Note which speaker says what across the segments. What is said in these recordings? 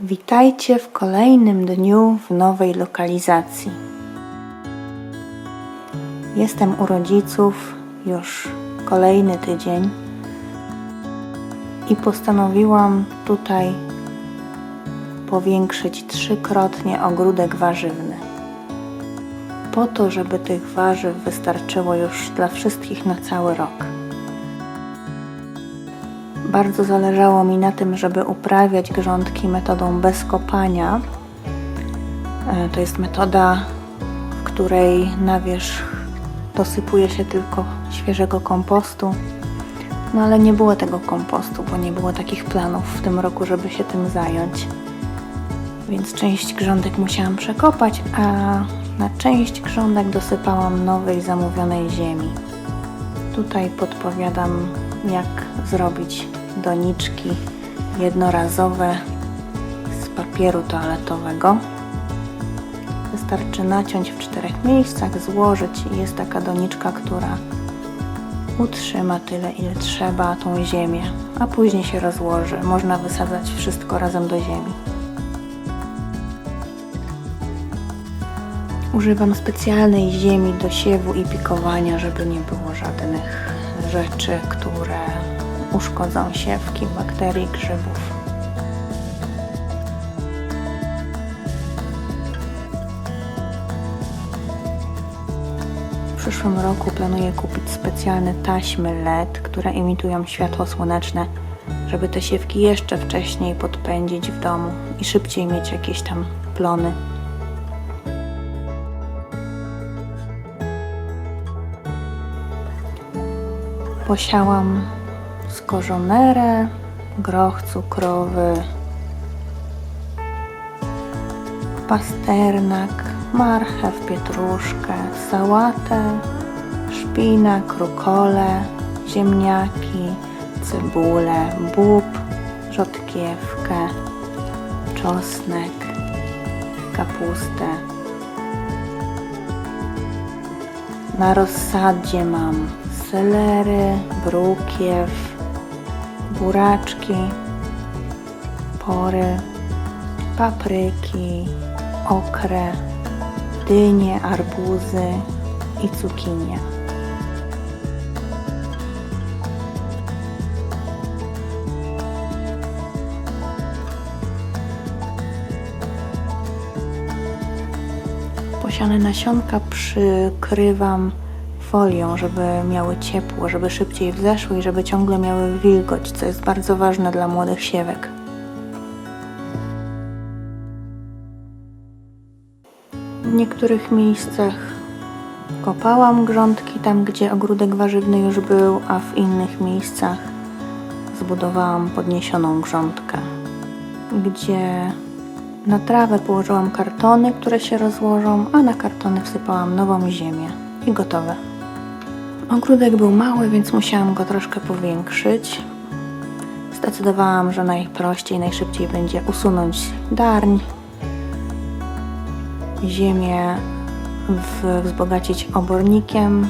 Speaker 1: Witajcie w kolejnym dniu w nowej lokalizacji. Jestem u rodziców już kolejny tydzień i postanowiłam tutaj powiększyć trzykrotnie ogródek warzywny. Po to, żeby tych warzyw wystarczyło już dla wszystkich na cały rok. Bardzo zależało mi na tym, żeby uprawiać grządki metodą bez kopania. E, To jest metoda, w której na wierzch dosypuje się tylko świeżego kompostu. No ale nie było tego kompostu, bo nie było takich planów w tym roku, żeby się tym zająć. Więc część grządek musiałam przekopać, a na część grządek dosypałam nowej zamówionej ziemi. Tutaj podpowiadam, jak zrobić doniczki jednorazowe z papieru toaletowego. Wystarczy naciąć w czterech miejscach, złożyć i jest taka doniczka, która utrzyma tyle, ile trzeba tą ziemię, a później się rozłoży. Można wysadzać wszystko razem do ziemi. Używam specjalnej ziemi do siewu i pikowania, żeby nie było żadnych rzeczy, które uszkodzą siewki, bakterii, grzybów. W przyszłym roku planuję kupić specjalne taśmy LED, które imitują światło słoneczne, żeby te siewki jeszcze wcześniej podpędzić w domu i szybciej mieć jakieś tam plony. Posiałam skorzonerę, groch cukrowy, pasternak, marchew, pietruszkę, sałatę, szpinak, rukole, ziemniaki, cebulę, bób, rzodkiewkę, czosnek, kapustę. Na rozsadzie mam selery, brukiew, buraczki, pory, papryki, okrę, dynie, arbuzy i cukinie. Posiane nasionka przykrywam folią, żeby miały ciepło, żeby szybciej wzeszły i żeby ciągle miały wilgoć, co jest bardzo ważne dla młodych siewek. W niektórych miejscach kopałam grządki tam, gdzie ogródek warzywny już był, a w innych miejscach zbudowałam podniesioną grządkę, gdzie na trawę położyłam kartony, które się rozłożą, a na kartony wsypałam nową ziemię i gotowe. Ogródek był mały, więc musiałam go troszkę powiększyć. Zdecydowałam, że najprościej, najszybciej będzie usunąć darń, ziemię wzbogacić obornikiem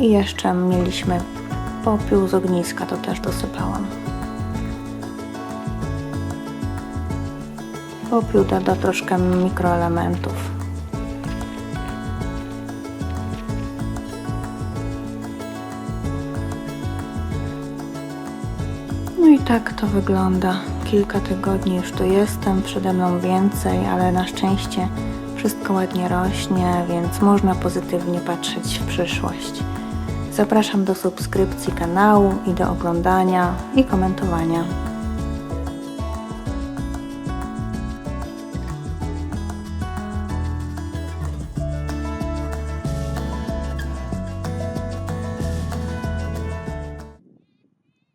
Speaker 1: i jeszcze mieliśmy popiół z ogniska, to też dosypałam. Popiół doda troszkę mikroelementów. No i tak to wygląda. Kilka tygodni już tu jestem, przede mną więcej, ale na szczęście wszystko ładnie rośnie, więc można pozytywnie patrzeć w przyszłość. Zapraszam do subskrypcji kanału i do oglądania i komentowania.